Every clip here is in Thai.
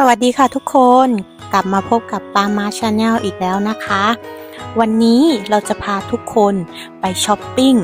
สวัสดีค่ะทุกคนกลับมาพบกับปามาชาแนลอีกแล้วนะคะ วันนี้เราจะพาทุกคนไปช้อปปิ้ง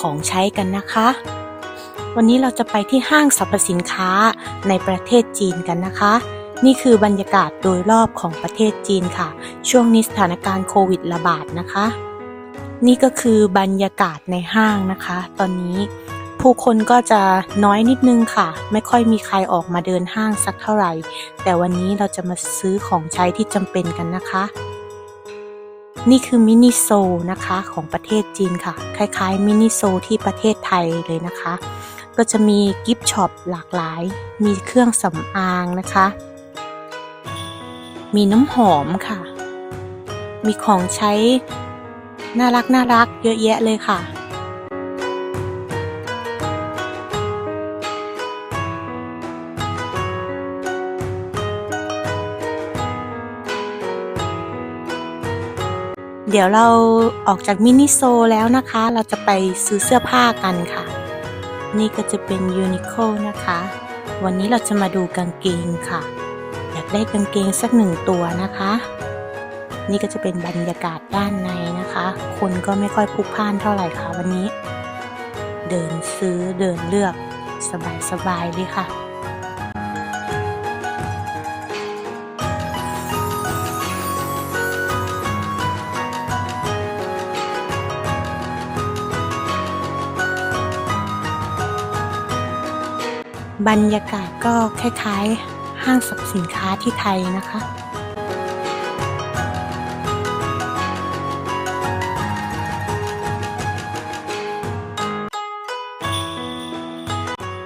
ของใช้กันนะคะ วันนี้เราจะไปที่ห้างสรรพสินค้าในประเทศจีนกันนะคะ นี่คือบรรยากาศโดยรอบของประเทศจีนค่ะ ช่วงนี้สถานการณ์โควิดระบาดนะคะ นี่ก็คือบรรยากาศในห้างนะคะ ตอนนี้ ผู้คนก็จะน้อยนิดนึงค่ะ ไม่ค่อยมีใครออกมาเดินห้างสักเท่าไหร่ แต่วันนี้เราจะมาซื้อของใช้ที่จำเป็นกันนะคะ นี่คือมินิโซนะคะของประเทศจีนค่ะ คล้ายๆมินิโซที่ประเทศไทยเลยนะคะ ก็จะมีกิฟต์ช็อปหลากหลาย มีเครื่องสำอางนะคะ มีน้ำหอมค่ะ มีของใช้น่ารักน่ารักเยอะแยะเลยค่ะ เดี๋ยวเราออกจากมินิโซแล้วนะคะ เราจะไปซื้อเสื้อผ้ากันค่ะ นี่ก็จะเป็นยูนิโคนะคะ วันนี้เราจะมาดูกางเกงค่ะ อยากได้กางเกงสักหนึ่งตัวนะคะ นี่ก็จะเป็นบรรยากาศด้านในนะคะ คนก็ไม่ค่อยพลุกพล่านเท่าไหร่ค่ะวันนี้ เดินซื้อเดินเลือกสบายๆเลยค่ะ บรรยากาศก็คล้ายๆ ห้างสรรพสินค้าที่ไทยนะคะ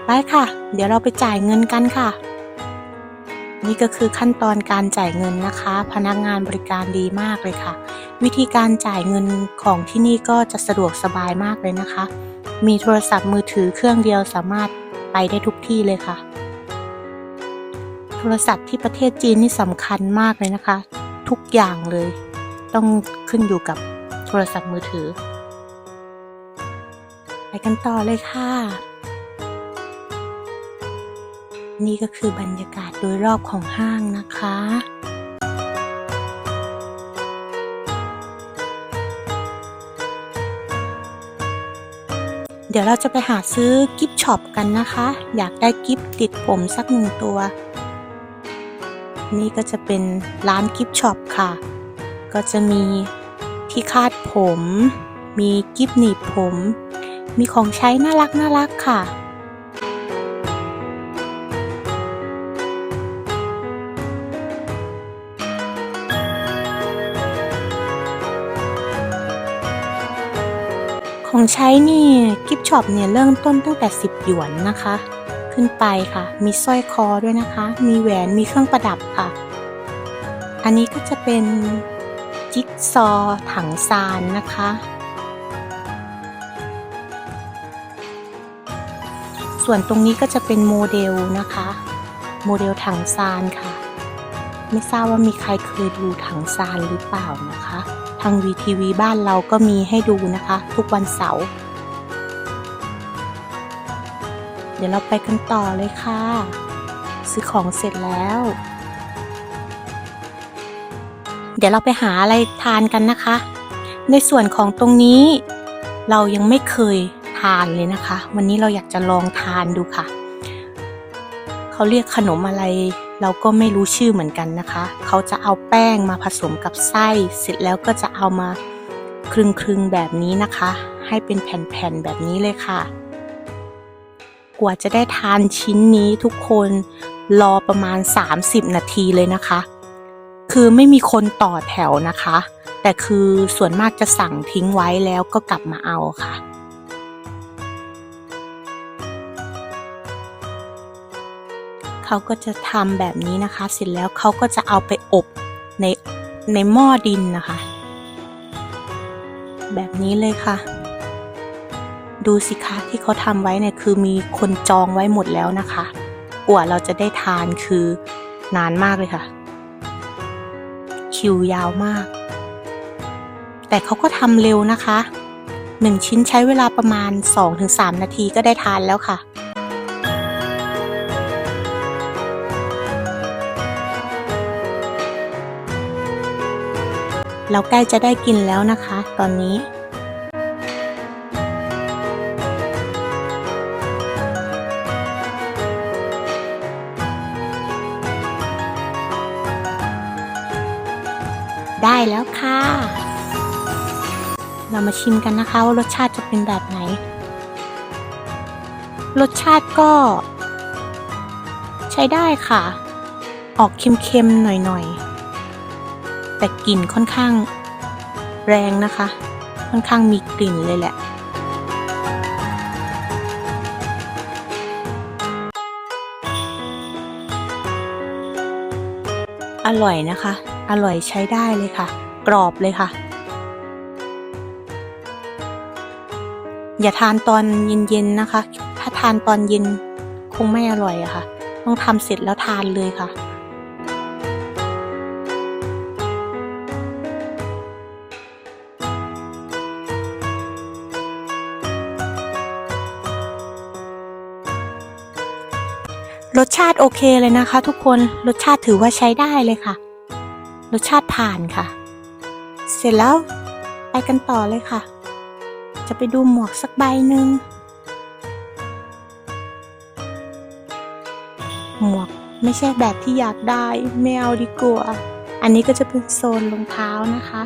ไปค่ะ เดี๋ยวเราไปจ่ายเงินกันค่ะ นี่ก็คือขั้นตอนการจ่ายเงินนะคะ พนักงานบริการดีมากเลยค่ะ วิธีการจ่ายเงินของที่นี่ก็จะสะดวกสบายมากเลยนะคะ มีโทรศัพท์มือถือเครื่องเดียวสามารถ ไปได้ทุกที่เลยค่ะ โทรศัพท์ที่ประเทศจีนนี่สำคัญมากเลยนะคะ ทุกอย่างเลย ต้องขึ้นอยู่กับโทรศัพท์มือถือ ไปกันต่อเลยค่ะ นี่ก็คือบรรยากาศโดยรอบของห้างนะคะ ดี๋ยวเราจะไปหาซื้อกิฟช็อปกันนะคะ อยากได้กิฟติดผมสักหนึ่งตัว นี่ก็จะเป็นร้านกิฟช็อปค่ะ ก็จะมีที่คาดผม มีกิฟหนีบผม มีของใช้น่ารักน่ารักค่ะ ของใช้นี่กิฟช็อปเนี่ยเริ่มต้นตั้งแต่ 10 หยวนนะคะ ขึ้นไปค่ะ มีสร้อยคอด้วยนะคะ มีแหวนมีเครื่องประดับค่ะ อันนี้ก็จะเป็นจิ๊กซอถังซานนะคะ ส่วนตรงนี้ก็จะเป็นโมเดลนะคะ โมเดลถังซานค่ะ ไม่ทราบว่ามีใครเคยดูถังซานหรือเปล่านะคะางวีทีวีบ้านเราก็มีให้ดูนะคะ ทุกวันเสาร์เดี๋ยวเราไปกันต่อเลยค่ะ ซื้อของเสร็จแล้ว เดี๋ยวเราไปหาอะไรทานกันนะคะ ในส่วนของตรงนี้ เรายังไม่เคยทานเลยนะคะ วันนี้เราอยากจะลองทานดูค่ะ เขาเรียกขนมอะไร เราก็ไม่รู้ชื่อเหมือนกันนะคะ เขาจะเอาแป้งมาผสมกับไส้ เสร็จแล้วก็จะเอามาคลึงๆแบบนี้นะคะ ให้เป็นแผ่นๆแบบนี้เลยค่ะ กว่าจะได้ทานชิ้นนี้ทุกคนรอประมาณ 30 นาทีเลยนะคะ คือไม่มีคนต่อแถวนะคะ แต่คือส่วนมากจะสั่งทิ้งไว้แล้วก็กลับมาเอาค่ะ เขาก็จะทำแบบนี้นะคะ เสร็จแล้วเขาก็จะเอาไปอบในในหม้อดินนะคะ แบบนี้เลยค่ะ ดูสิคะที่เขาทำไว้เนี่ยคือมีคนจองไว้หมดแล้วนะคะกว่าเราจะได้ทานคือนานมากเลยค่ะ คิวยาวมาก แต่เขาก็ทำเร็วนะคะหนึ่งชิ้นใช้เวลาประมาณ 2-3 นาทีก็ได้ทานแล้วค่ะ เราใกล้จะได้กินแล้วนะคะ ตอนนี้ได้แล้วค่ะ เรามาชิมกันนะคะว่ารสชาติจะเป็นแบบไหน รสชาติก็ ใช้ได้ค่ะ ออกเค็มๆหน่อยๆ แต่กลิ่นค่อนข้างแรงนะคะ ค่อนข้างมีกลิ่นเลยแหละ อร่อยนะคะ อร่อยใช้ได้เลยค่ะ กรอบเลยค่ะ อย่าทานตอนเย็นๆนะคะ ถ้าทานตอนเย็นคงไม่อร่อยอะค่ะ ต้องทำเสร็จแล้วทานเลยค่ะ รสชาติโอเคเลยนะคะ ทุกคนรสชาติถือว่าใช้ได้เลยค่ะ รสชาติผ่านค่ะ เสร็จแล้วไปกันต่อเลยค่ะ จะไปดูหมวกสักใบหนึ่งหมวกไม่ใช่แบบที่อยากได้ไม่เอาดีกว่าอันนี้ก็จะเป็นโซนรองเท้านะคะ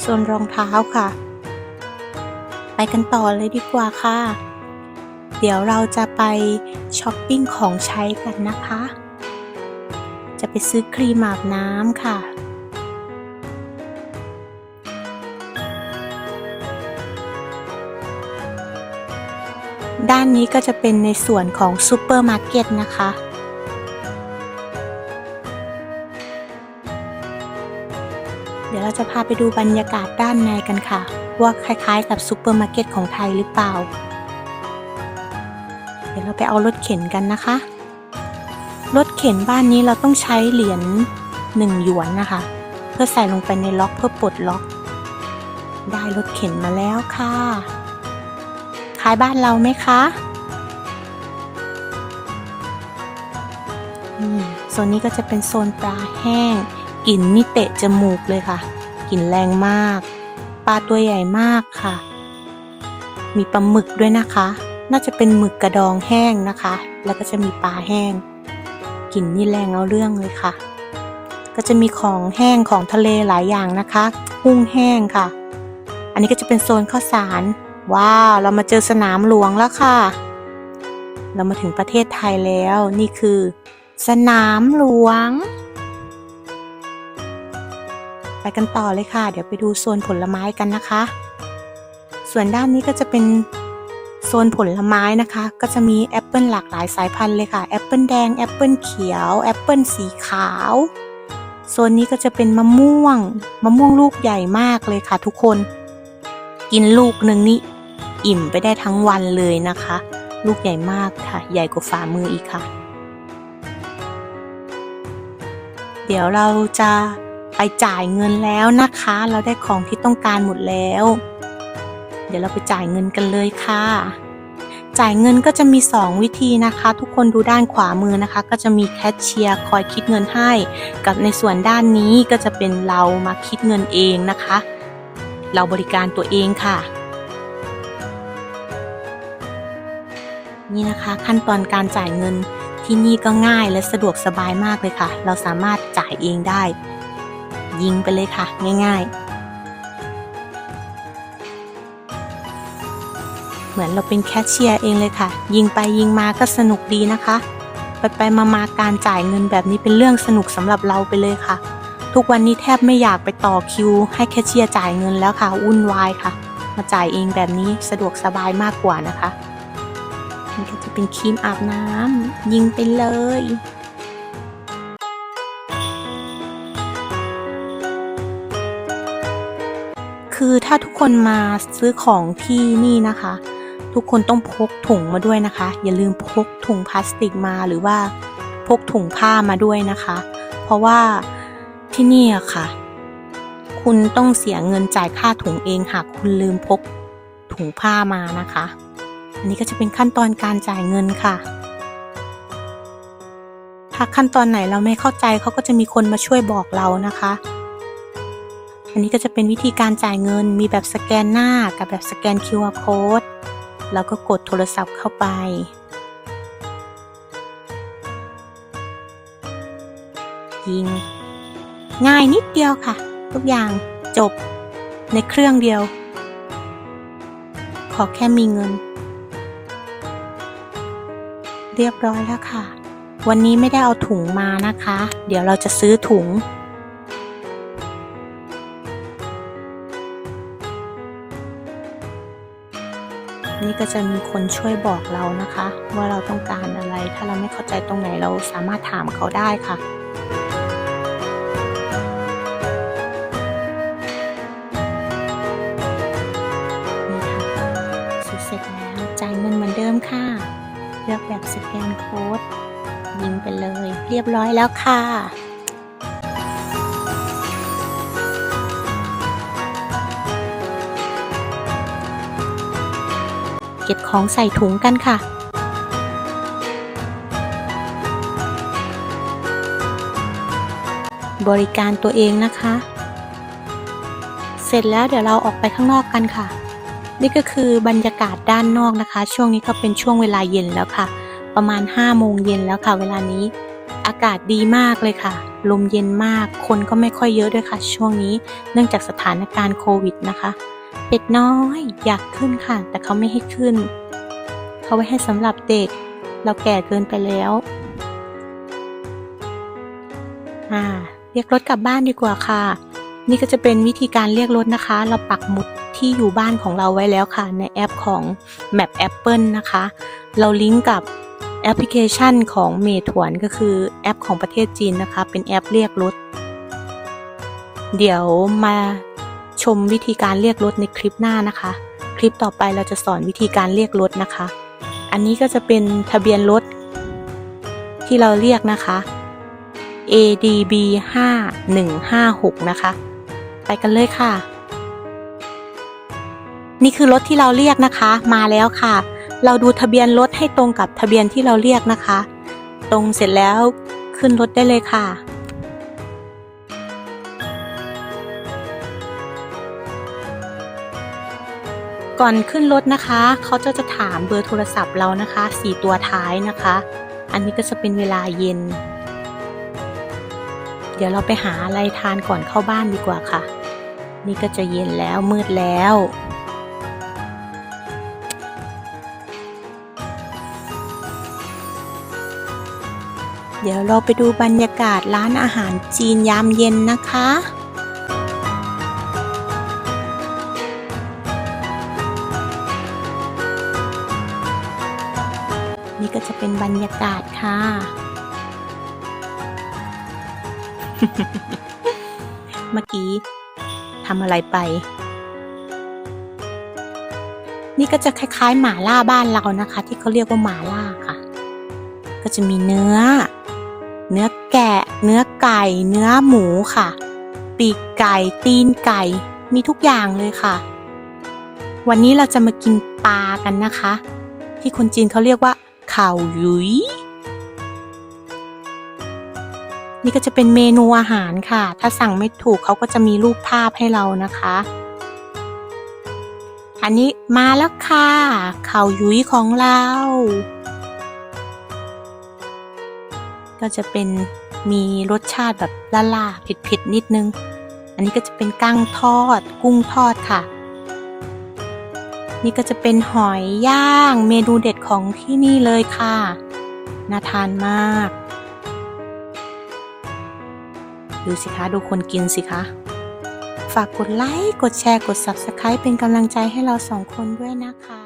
โซนรองเท้าค่ะ ไปกันต่อเลยดีกว่าค่ะ เดี๋ยวเราจะไปช้อปปิ้งของใช้กันนะคะ จะไปซื้อครีมอาบน้ำค่ะ ด้านนี้ก็จะเป็นในส่วนของซูเปอร์มาร์เก็ตนะคะเดี๋ยวเราจะพาไปดูบรรยากาศด้านในกันค่ะ ว่าคล้ายๆกับซูเปอร์มาร์เก็ตของไทยหรือเปล่า เดี๋ยวเราไปเอารถเข็นกันนะคะ รถเข็นบ้านนี้เราต้องใช้เหรียญหนึ่งหยวนนะคะ เพื่อใส่ลงไปในล็อกเพื่อปลดล็อก ได้รถเข็นมาแล้วค่ะขายบ้านเราไหมคะนี่โซนนี้ก็จะเป็นโซนปลาแห้งกลิ่นนี่เตะจมูกเลยค่ะกลิ่นแรงมาก ปลาตัวใหญ่มากค่ะ มีปลาหมึกด้วยนะคะ น่าจะเป็นหมึกกระดองแห้งนะคะ แล้วก็จะมีปลาแห้งกลิ่นนี่แรงเอาเรื่องเลยค่ะ ก็จะมีของแห้งของทะเลหลายอย่างนะคะกุ้งแห้งค่ะ อันนี้ก็จะเป็นโซนข้าวสาร ว้าว เรามาเจอสนามหลวงแล้วค่ะ เรามาถึงประเทศไทยแล้ว นี่คือ สนามหลวง ไปกันต่อเลยค่ะ เดี๋ยวไปดูโซนผลไม้กันนะคะ ส่วนด้านนี้ก็จะเป็น ซนผลไม้นะคะ ก็จะมีแอปเปิลหลากหลายสายพันธุ์เลยค่ะแอปเปิลแดงแอปเปิลเขียวแอปเปิลสีขาวโซนนี้ก็จะเป็นมะม่วง มะม่วงลูกใหญ่มากเลยค่ะทุกคน กินลูกหนึ่งนี่อิ่มไปได้ทั้งวันเลยนะคะ ลูกใหญ่มากค่ะ ใหญ่กว่าฝ่ามืออีกค่ะ เดี๋ยวเราจะไปจ่ายเงินแล้วนะคะ เราได้ของที่ต้องการหมดแล้ว เดี๋ยวเราไปจ่ายเงินกันเลยค่ะ จ่ายเงินก็จะมี 2 วิธีนะคะ ทุกคนดูด้านขวามือนะคะ ก็จะมีแคชเชียร์คอยคิดเงินให้ กับในส่วนด้านนี้ก็จะเป็นเรามาคิดเงินเองนะคะ เราบริการตัวเองค่ะ นี่นะคะขั้นตอนการจ่ายเงินที่นี่ก็ง่ายและสะดวกสบายมากเลยค่ะ เราสามารถจ่ายเองได้ ยิงไปเลยค่ะ ง่าย ๆ เหมือนเราเป็นแคชเชียร์เองเลยค่ะ ยิงไปยิงมาก็สนุกดีนะคะ ไปไปมามาการจ่ายเงินแบบนี้เป็นเรื่องสนุกสำหรับเราไปเลยค่ะ ทุกวันนี้แทบไม่อยากไปต่อคิว ให้แคชเชียร์จ่ายเงินแล้วค่ะวุ่นวายค่ะ มาจ่ายเองแบบนี้สะดวกสบายมากกว่านะคะนี่ก็จะเป็นครีมอาบน้ำยิงไปเลยคือถ้าทุกคนมาซื้อของที่นี่นะคะ ทุกคนต้องพกถุงมาด้วยนะคะ อย่าลืมพกถุงพลาสติกมาหรือว่าพกถุงผ้ามาด้วยนะคะ เพราะว่าที่นี่อะค่ะ คุณต้องเสียเงินจ่ายค่าถุงเองหากคุณลืมพกถุงผ้ามานะคะ อันนี้ก็จะเป็นขั้นตอนการจ่ายเงินค่ะถ้าขั้นตอนไหนเราไม่เข้าใจเขาก็จะมีคนมาช่วยบอกเรานะคะ อันนี้ก็จะเป็นวิธีการจ่ายเงินมีแบบสแกนหน้ากับแบบสแกน QR code แล้วก็กดโทรศัพท์เข้าไป ยิง ง่ายนิดเดียวค่ะ ทุกอย่างจบในเครื่องเดียว ขอแค่มีเงิน เรียบร้อยแล้วค่ะ วันนี้ไม่ได้เอาถุงมานะคะ เดี๋ยวเราจะซื้อถุง นี่ก็จะมีคนช่วยบอกเรานะคะ ว่าเราต้องการอะไร ถ้าเราไม่เข้าใจตรงไหนเราสามารถถามเขาได้ค่ะนี่ค่ะเสร็จแล้วจ่ายเงินเหมือนเดิมค่ะ เลือกแบบสแกนโค้ดยิงไปเลย เรียบร้อยแล้วค่ะ เก็บของใส่ถุงกันค่ะ บริการตัวเองนะคะ เสร็จแล้วเดี๋ยวเราออกไปข้างนอกกันค่ะ นี่ก็คือบรรยากาศด้านนอกนะคะ ช่วงนี้ก็เป็นช่วงเวลาเย็นแล้วค่ะ ประมาณ5โมงเย็นแล้วค่ะ เวลานี้ อากาศดีมากเลยค่ะ ลมเย็นมาก คนก็ไม่ค่อยเยอะด้วยค่ะ ช่วงนี้ เนื่องจากสถานการณ์โควิดนะคะ เป็ดน้อยอยากขึ้นค่ะ แต่เขาไม่ให้ขึ้น เขาไว้ให้สำหรับเด็ก เราแก่เกินไปแล้วอ่าเรียกรถกลับบ้านดีกว่าค่ะ นี่ก็จะเป็นวิธีการเรียกรถนะคะ เราปักหมุดที่อยู่บ้านของเราไว้แล้วค่ะ ในแอปของ Map Apple นะคะ เราลิงก์กับแอปพลิเคชันของเมถวนก็คือแอปของประเทศจีนนะคะ เป็นแอปเรียกรถ เดี๋ยวมา ชมวิธีการเรียกรถในคลิปหน้านะคะ คลิปต่อไปเราจะสอนวิธีการเรียกรถนะคะ อันนี้ก็จะเป็นทะเบียนรถที่เราเรียกนะคะ ADB 5156 นะคะ ไปกันเลยค่ะ นี่คือรถที่เราเรียกนะคะ มาแล้วค่ะ เราดูทะเบียนรถให้ตรงกับทะเบียนที่เราเรียกนะคะ ตรงเสร็จแล้วขึ้นรถได้เลยค่ะ ก่อนขึ้นรถนะคะ เขาจะจะถามเบอร์โทรศัพท์เรานะคะสี่ตัวท้ายนะคะ อันนี้ก็จะเป็นเวลาเย็น เดี๋ยวเราไปหาอะไรทานก่อนเข้าบ้านดีกว่าค่ะ นี่ก็จะเย็นแล้วมืดแล้วเดี๋ยวเราไปดูบรรยากาศร้านอาหารจีนยามเย็นนะคะ จะเป็นบรรยากาศค่ะ เมื่อกี้ทำอะไรไป นี่ก็จะคล้ายๆ หมาล่าบ้านเรานะคะ ที่เขาเรียกว่าหมาล่าค่ะ ก็จะมีเนื้อ เนื้อแกะ เนื้อไก่ เนื้อหมูค่ะ ปีกไก่ ตีนไก่ มีทุกอย่างเลยค่ะ วันนี้เราจะมากินปลากันนะคะ ที่คนจีนเขาเรียกว่า ข่าวยุยนี่ก็จะเป็นเมนูอาหารค่ะ ถ้าสั่งไม่ถูกเขาก็จะมีรูปภาพให้เรานะคะ อันนี้มาแล้วค่ะข่าวยุยของเรา ก็จะเป็นมีรสชาติแบบล่าๆเผ็ดๆนิดนึง อันนี้ก็จะเป็นกั้งทอด กุ้งทอดค่ะ นี่ก็จะเป็นหอยย่างเมนูเด็ดของที่นี่เลยค่ะ น่าทานมาก ดูสิคะ ดูคนกินสิคะ ฝากกดไลค์ กดแชร์ กด Subscribe เป็นกำลังใจให้เราสองคนด้วยนะคะ